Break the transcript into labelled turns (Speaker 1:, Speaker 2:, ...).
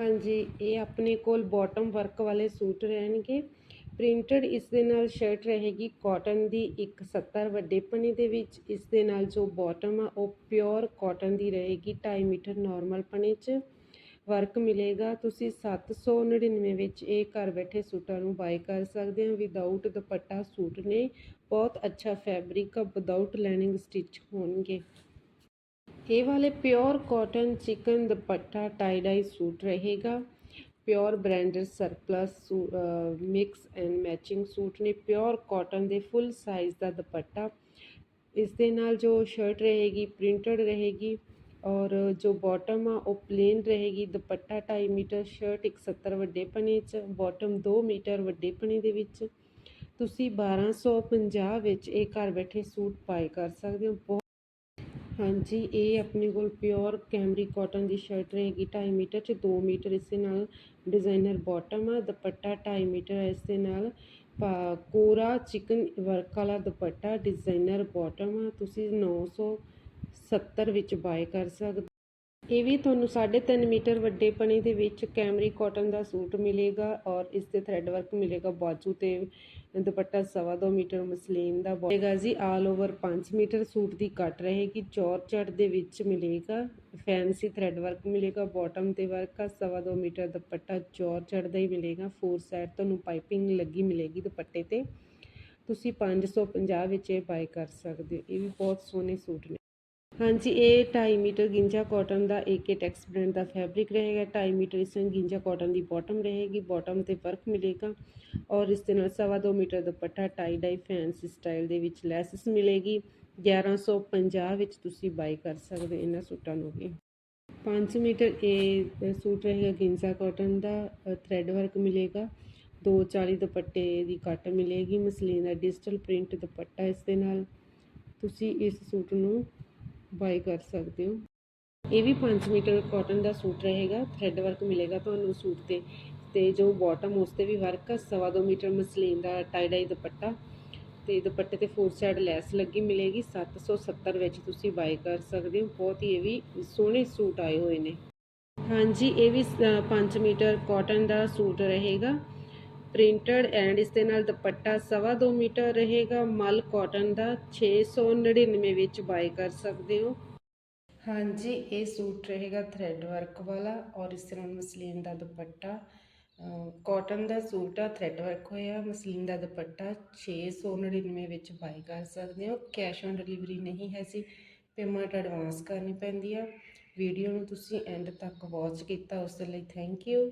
Speaker 1: ਹਾਂਜੀ, ਇਹ ਆਪਣੇ ਕੋਲ ਬਾਟਮ ਵਰਕ ਵਾਲੇ ਸੂਟ ਰਹਿਣਗੇ। ਪ੍ਰਿੰਟਡ ਇਸ ਦੇ ਨਾਲ ਸ਼ਰਟ ਰਹੇਗੀ ਕਾਟਨ ਦੀ ਇੱਕ 70 ਵੱਡੇ ਪਨੀ ਦੇ ਵਿੱਚ। ਇਸ ਦੇ ਨਾਲ ਜੋ ਬਾਟਮ ਆ, ਉਹ ਪਿਓਰ ਕਾਟਨ ਦੀ ਰਹੇਗੀ 2.5 ਮੀਟਰ ਨਾਰਮਲ ਪਨੀ 'ਚ। ਵਰਕ ਮਿਲੇਗਾ, ਤੁਸੀਂ 799 ਵਿੱਚ ਇਹ ਘਰ ਬੈਠੇ ਸੂਟਾਂ ਨੂੰ ਬਾਈ ਕਰ ਸਕਦੇ ਹੋ। ਵਿਦਆਊਟ ਦੁਪੱਟਾ ਸੂਟ ਨੇ, ਬਹੁਤ ਅੱਛਾ ਫੈਬਰਿਕ ਆ ਵਿਦਆਊਟ ਲਾਈਨਿੰਗ ਸਟਿਚ ਹੋਣਗੇ। ਇਹ ਵਾਲੇ ਪਿਓਰ ਕਾਟਨ ਚਿਕਨ ਦੁਪੱਟਾ ਟਾਈ ਡਾਈ ਸੂਟ ਰਹੇਗਾ। Pure branded surplus mix and matching suit ਨੇ ਪਿਓਰ ਕਾਟਨ ਦੇ ਫੁੱਲ ਸਾਈਜ਼ ਦਾ ਦੁਪੱਟਾ। ਇਸ ਦੇ ਨਾਲ ਜੋ ਸ਼ਰਟ ਰਹੇਗੀ, ਪ੍ਰਿੰਟਡ ਰਹੇਗੀ ਔਰ ਜੋ ਬਾਟਮ ਆ, ਉਹ ਪਲੇਨ ਰਹੇਗੀ। ਦੁਪੱਟਾ 2.5 ਮੀਟਰ, ਸ਼ਰਟ 170 ਵੱਡੇ ਪਨੇ ਚ, ਬਾਟਮ 2 ਮੀਟਰ ਵੱਡੇ ਪਨੇ ਦੇ ਵਿੱਚ। ਤੁਸੀਂ 1250 ਵਿੱਚ ਇਹ ਘਰ ਬੈਠੇ ਸੂਟ ਪਾਏ ਕਰ ਸਕਦੇ ਹੋ। ਬਹੁਤ ਹਾਂਜੀ, ਇਹ ਆਪਣੇ ਕੋਲ ਪਿਓਰ ਕੈਮਰੀ ਕਾਟਨ ਦੀ ਸ਼ਰਟ ਰਹੇਗੀ 2.5 ਮੀਟਰ ਚ 2 ਮੀਟਰ, ਇਸ ਦੇ ਨਾਲ ਡਿਜ਼ਾਈਨਰ ਬਾਟਮ ਆ, ਦੁਪੱਟਾ 2.5 ਮੀਟਰ ਇਸ ਦੇ ਨਾਲ ਪਾ- ਕੋਰਾ ਚਿਕਨ ਵਰਕ ਵਾਲਾ ਦੁਪੱਟਾ, ਡਿਜ਼ਾਈਨਰ ਬਾਟਮ ਆ, ਤੁਸੀਂ 970 ਵਿੱਚ ਬਾਏ ਕਰ ਸਕਦੇ ਇਹ ਵੀ ਤੁਹਾਨੂੰ 3.5 ਮੀਟਰ ਵੱਡੇ ਪਣੇ ਦੇ ਵਿੱਚ ਕੈਮਰੀ ਕਾਟਨ ਦਾ ਸੂਟ ਮਿਲੇਗਾ ਔਰ ਇਸ ਤੇ ਥ੍ਰੈਡ ਵਰਕ ਮਿਲੇਗਾ ਬਾਜੂ ਤੇ ਦੁਪੱਟਾ ਸਵਾ ਦੋ ਮੀਟਰ, ਮਸਲੀਨ ਦਾ ਹੋਏਗਾ ਜੀ ਆਲ ਓਵਰ 5 ਮੀਟਰ ਸੂਟ ਦੀ ਕੱਟ ਰਹੇਗੀ ਚੌਰਚਟ ਦੇ ਵਿੱਚ ਮਿਲੇਗਾ ਫੈਂਸੀ ਥ੍ਰੈਡ ਵਰਕ ਮਿਲੇਗਾ ਬਾਟਮ ਤੇ ਵਰਕ ਆ, ਸਵਾ ਦੋ ਮੀਟਰ ਦੁਪੱਟਾ ਚੌਰਚਟ ਦਾ ਹੀ ਮਿਲੇਗਾ ਫੋਰ ਸਾਈਡ ਤੁਹਾਨੂੰ ਪਾਈਪਿੰਗ ਲੱਗੀ ਮਿਲੇਗੀ ਦੁਪੱਟੇ ਤੇ, ਤੁਸੀਂ 550 ਵਿੱਚ ਇਹ ਬਾਈ ਕਰ ਸਕਦੇ ਹੋ, ਇਹ ਵੀ ਬਹੁਤ ਸੋਹਣੇ ਸੂਟ ਨੇ। ਹਾਂਜੀ, ਇਹ 2.5 ਮੀਟਰ ਗਿੰਜਾ ਕਾਟਨ ਦਾ ਏਕੇ ਟੈਕਸ ਬ੍ਰਾਂਡ ਦਾ ਫੈਬਰਿਕ ਰਹੇਗਾ। 2.5 ਮੀਟਰ ਇਸ ਵਿੱਚ ਗਿੰਜਾ ਕਾਟਨ ਦੀ ਬਾਟਮ ਰਹੇਗੀ। ਬਾਟਮ ਤੇ ਵਰਕ ਮਿਲੇਗਾ ਔਰ ਇਸ ਦੇ ਨਾਲ ਸਵਾ ਦੋ ਮੀਟਰ ਦੁਪੱਟਾ, ਟਾਈ ਡਾਈ ਫੈਂਸੀ ਸਟਾਈਲ ਦੇ ਵਿੱਚ ਲੈਸਸ ਮਿਲੇਗੀ। 1150 ਵਿੱਚ ਤੁਸੀਂ ਬਾਈ ਕਰ ਸਕਦੇ ਇਹਨਾਂ ਸੂਟਾਂ ਨੂੰ ਵੀ। 5 ਮੀਟਰ ਇਹ ਸੂਟ ਰਹੇਗਾ ਗਿੰਜਾ ਕਾਟਨ ਦਾ ਥ੍ਰੈਡ ਵਰਕ ਮਿਲੇਗਾ। 240 ਦੁਪੱਟੇ ਦੀ ਕੱਟ ਮਿਲੇਗੀ। ਮਸਲੀਨ ਦਾ ਡਿਜੀਟਲ ਪ੍ਰਿੰਟ ਦੁਪੱਟਾ ਇਸ ਦੇ ਨਾਲ। ਤੁਸੀਂ ਇਸ ਸੂਟ ਨੂੰ ਬਾਈ ਕਰ ਸਕਦੇ ਹੋ। ਇਹ ਵੀ 5 ਮੀਟਰ ਕਾਟਨ ਦਾ ਸੂਟ ਰਹੇਗਾ। ਥ੍ਰੈਡ ਵਰਕ ਮਿਲੇਗਾ ਤੁਹਾਨੂੰ ਸੂਟ ਤੇ। ਤੇ ਜੋ ਬਾਟਮ ਉਸ ਤੇ ਵੀ ਵਰਕ ਆ, ਸਵਾ ਦੋ ਮੀਟਰ ਮਸਲੀਨ ਦਾ ਟਾਈ ਡਾਈ ਦੁਪੱਟਾ। ਤੇ ਦੁਪੱਟੇ ਤੇ ਫੋਰ ਸਾਈਡ ਲੈਸ ਲੱਗੀ ਮਿਲੇਗੀ। 770 ਵਿੱਚ ਤੁਸੀਂ ਬਾਈ ਕਰ ਸਕਦੇ ਹੋ। ਬਹੁਤ ਹੀ ਇਹ ਵੀ ਸੋਹਣੇ ਸੂਟ ਆਏ ਹੋਏ ਨੇ। ਹਾਂਜੀ, ਇਹ ਵੀ 5 ਮੀਟਰ ਕਾਟਨ ਦਾ ਸੂਟ ਰਹੇਗਾ। ਪ੍ਰਿੰਟਡ ਐਂਡ ਇਸ ਦੇ ਨਾਲ ਦੁਪੱਟਾ ਸਵਾ ਦੋ ਮੀਟਰ ਰਹੇਗਾ। ਮਲ ਕਾਟਨ ਦਾ 699 ਵਿੱਚ ਬਾਈ ਕਰ ਸਕਦੇ ਹੋ। ਹਾਂਜੀ, ਇਹ ਸੂਟ ਰਹੇਗਾ ਥ੍ਰੈਡ ਵਰਕ ਵਾਲਾ ਔਰ ਇਸ ਦੇ ਨਾਲ ਮਸਲੀਨ ਦਾ ਦੁਪੱਟਾ। ਕਾਟਨ ਦਾ ਸੂਟ ਆ ਥ੍ਰੈਡ ਵਰਕ ਹੋਇਆ, ਮਸਲੀਨ ਦਾ ਦੁਪੱਟਾ 699 ਵਿੱਚ ਬਾਈ ਕਰ ਸਕਦੇ ਹੋ। ਕੈਸ਼ ਔਨ ਡਿਲੀਵਰੀ ਨਹੀਂ ਹੈ ਸੀ ਪੇਮੈਂਟ ਐਡਵਾਂਸ ਕਰਨੀ ਪੈਂਦੀ ਆ। ਵੀਡੀਓ ਨੂੰ ਤੁਸੀਂ ਐਂਡ ਤੱਕ ਵਾਚ ਕੀਤਾ, ਉਸ ਦੇ ਲਈ ਥੈਂਕ ਯੂ